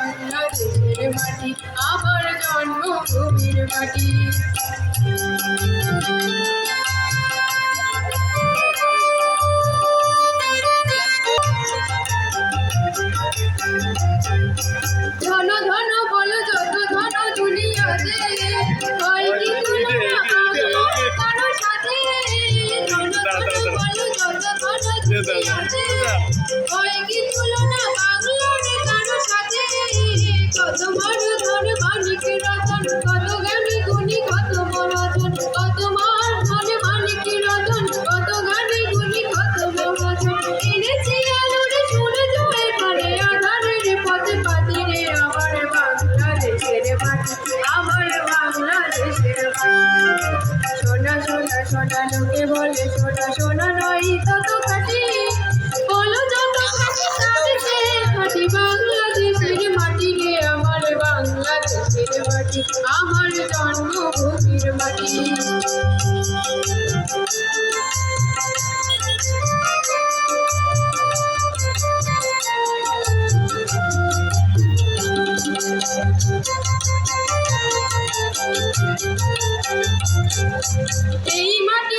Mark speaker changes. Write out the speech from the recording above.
Speaker 1: বাংলাদেশের মাটি আমার জন্মভূমির মাটি। ধন ধন বল যত ধন দুনিয়াতে হয় কি তুলনা কারও সাথে? ধন ধন বল যত ধন দুনিয়াতে হয় কি তুলনা বাংলার কারও সাথে কত বড় ধন মানিক রতন, কত জ্ঞানী গুণী কত মহাজন কত মার ধন মানিক রতন, কত জ্ঞানী গুণী কত মহাজন এনেছি আলোর সূর্য এবারে আধারের পথে পাতিরে আমার বাংলাদেশের মাটি আমার বাংলাদেশের মাটি সোনা সোনা সোনা লোকে বলে সোনা সোনা নয়, তত খাটি। আমার জন্মভূমির মাটি। এই মাটি